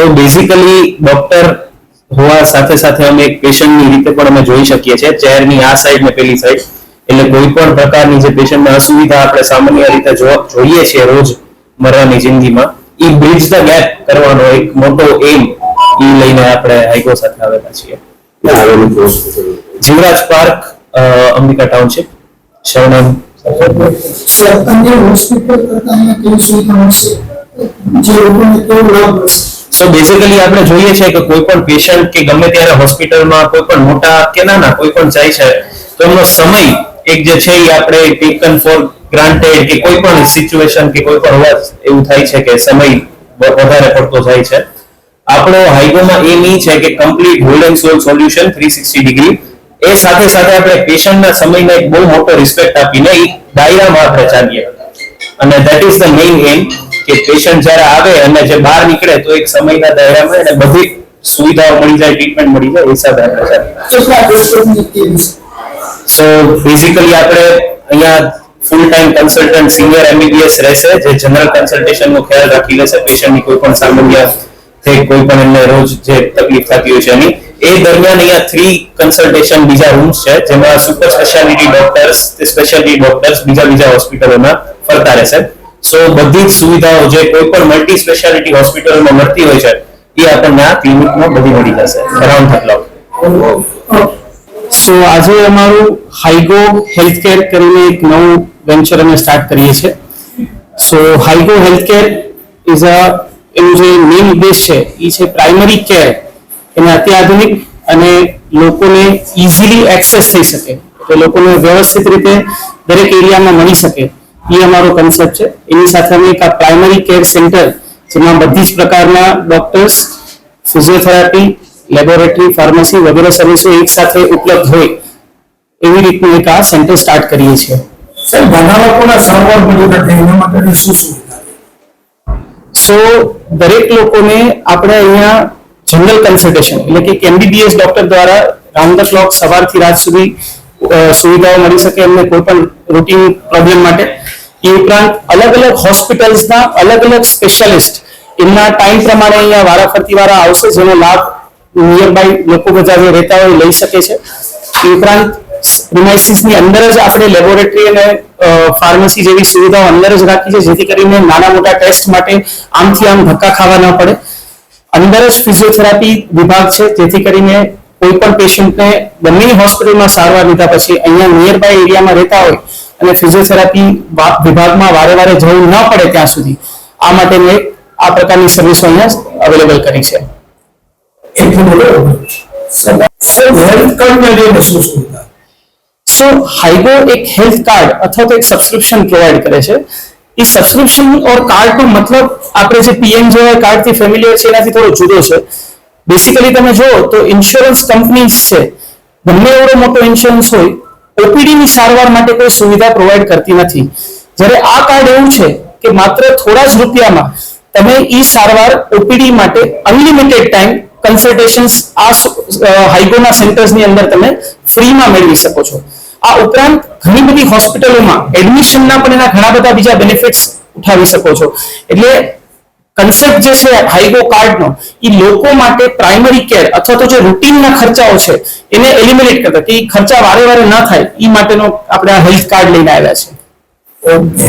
So basically doctor હોવા સાથે સાથે અમે પેશન્ટની રીતે પણ અમે જોઈ શકીએ છીએ. ચહેરની આ સાઈડ ને પેલી સાઈડ એટલે કોઈ પણ પ્રકારની જે પેશન્ટને અસુવિધા આપણે સામાન્ય રીતે જોઈએ છીએ રોજ મરવાની જિંદગીમાં એ બ્રિજ ધ ગેપ કરવાનો એક મોટો એમ એ લઈને આપણે હાઈકો સાથે આવેલા છીએ? Jivraj park Ambika township Sharanam sir અન્ય હોસ્પિટલ કરતા અહીંયા કેવી સુવિધા મળશે? જે લોકોને કેવો લાભ મળશે? સો બેઝિકલી આપણે જોઈએ છે કે કોઈ પણ પેશન્ટ કે ગમે ત્યારે હોસ્પિટલમાં કોઈ પણ મોટા કે નાના કોઈ પણ જાય છે, તો એમનો સમય એક જે છે એ આપણે ટેકન ફોર ગ્રાન્ટેડ કે કોઈ પણ સિચ્યુએશન કે કોઈ પણ વાત એવું થાય છે કે સમય વધારે પડતો જાય છે. આપણો હાઈગોમાં એમ ઈ છે કે complete whole and sole solution 360 degree એ સાથે સાથે આપણે પેશન્ટના સમયને એક બહુ મોટો રિસ્પેક્ટ આપીને એ દાયરામાં આપણે ચાલીએ. અને ધેટ ઇઝ ધ મેઇન એમ કે પેશન્ટ જ્યારે આવે અને જે બહાર નીકળે તો એક સમયના દાયરામાં એને બધી સુવિધાઓ મળી જાય ટ્રીટમેન્ટ મળી જાય એ હિસાબે આપણે સો બેઝિકલી આપણે અહીંયા full time consultant senior MBBS રહેશે જે જનરલ કન્સલ્ટેશન નો ખ્યાલ રાખી લેશે પેશન્ટની કોઈ પણ સામાન્ય થઈ કોઈ પણ એમને રોજ જે તકલીફ થતી હોય છે એની. એ દરમિયાન અહીંયા થ્રી કન્સલ્ટેશન બીજા રૂમ્સ છે જેમાં super speciality doctors speciality doctors બીજા બીજા હોસ્પિટલોમાં ફરતા રહેશે. સો બધી જ સુવિધાઓ જે કોઈ પણ મલ્ટી સ્પેશિયાલિટી હોસ્પિટલમાં મળતી હોય છે, એ આપણને આ ક્લિનિકમાં બધી મળી જશે. અરાઉન્ડ થટલાવ સો આજે અમારું હાઈગો હેલ્થકેર કરીને એક નવું વેન્ચર અમે સ્ટાર્ટ કરીએ છીએ. સો હાઈગો હેલ્થકેર ઇઝ અ એનું જે મેઇન ઉદ્દેશ છે, એ છે પ્રાઇમરી કેર એને અત્યાધુનિક અને લોકોને ઇઝીલી એક્સેસ થઈ શકે. એટલે લોકોને વ્યવસ્થિત રીતે દરેક એરિયામાં મળી શકે. એ અમારો કન્સેપ્ટ છે. એની સાથે અમે એક પ્રાઇમરી કેર સેન્ટર જેમાં બધી જ પ્રકારના ડોક્ટર્સ ફિઝિયોથેરાપી લેબોરેટરી ફાર્મસી વગેરે સર્વિસો એક સાથે ઉપલબ્ધ હોય એવી રીતનું એક આ સેન્ટર સ્ટાર્ટ કરીએ છીએ. સર ઘણા લોકોના સારવાર મળી નથી એના માટે શું સુવિધા સો દરેક લોકોને આપણે અહીંયા જનરલ કન્સલ્ટેશન એટલે કે એમબીબીએસ ડોક્ટર દ્વારા રાઉન્ડ ધ ક્લોક સવારથી રાત સુધી સુવિધાઓ મળી શકે એમને કોઈ પણ રૂટીન પ્રોબ્લેમ માટે. એ ઉપરાંત અલગ અલગ હોસ્પિટલ્સના અલગ અલગ સ્પેશિયાલિસ્ટ એમના ટાઈમ પ્રમાણે અહીંયા વારાફરતી વારા આવશે, જેનો લાભ નિયર બાય લોકો બધા જે રહેતા હોય લઈ શકે છે. એ ઉપરાંત પ્રિમાઇસીસની અંદર જ આપણે લેબોરેટરી અને ફાર્મસી જેવી સુવિધાઓ અંદર જ રાખી છે, જેથી કરીને નાના મોટા ટેસ્ટ માટે આમથી આમ ધક્કા ખાવા ન પડે. અંદર જ ફિઝિયોથેરાપી વિભાગ છે, જેથી કરીને કોઈ પણ પેશન્ટને બંને હોસ્પિટલમાં સારવાર લીધા પછી અહીંયા નિયર બાય એરિયામાં રહેતા હોય અને ફિઝિયોથેરાપી વિભાગમાં વારે વારે જવું ન પડે ત્યાં સુધી આ માટે મેં આ પ્રકારની સર્વિસો અહીંયા અવેલેબલ કરી છે. સો હાઈગો એક હેલ્થ કાર્ડ અથવા તો એક સબસ્ક્રિપ્શન પ્રોવાઈડ કરે છે. એ સબસ્ક્રિપ્શન ઓર કાર્ડ નો મતલબ આપણે જે પીએમ જેવા કાર્ડથી ફેમિલિયર છે એનાથી થોડો જુદો છે. બેસિકલી તમે જુઓ તો ઇન્સ્યોરન્સ કંપનીઝ છે. ગમે એવડો મોટો ઇન્સ્યોરન્સ હોય OPD ની સારવાર માટે કોઈ સુવિધા પ્રોવાઈડ કરતી નથી. જ્યારે આ કાર્ડ એવું છે કે માત્ર થોડા જ રૂપિયામાં તમે ઈ સારવાર ઓપીડી માટે અનલિમિટેડ ટાઈમ કન્સલ્ટેશન્સ આ હાઈગોના સેન્ટર્સની અંદર તમે ફ્રીમાં મેળવી શકો છો. આ ઉપરાંત ઘણી બધી હોસ્પિટલોમાં એડમિશનના પણ એના ઘણા બધા બીજા બેનિફિટ્સ ઉઠાવી શકો છો. એટલે કન્સેપ્ટ જે છે હાઈગો કાર્ડનો એ લોકો માટે પ્રાઇમરી કેર અથવા તો જે રૂટીનના ખર્ચાઓ છે, એને એલિમિનેટ કરતા. કે એ ખર્ચા વારે વારે ન થાય એ માટેનો આપણે આ હેલ્થ કાર્ડ લઈને આવ્યા છે. ઓકે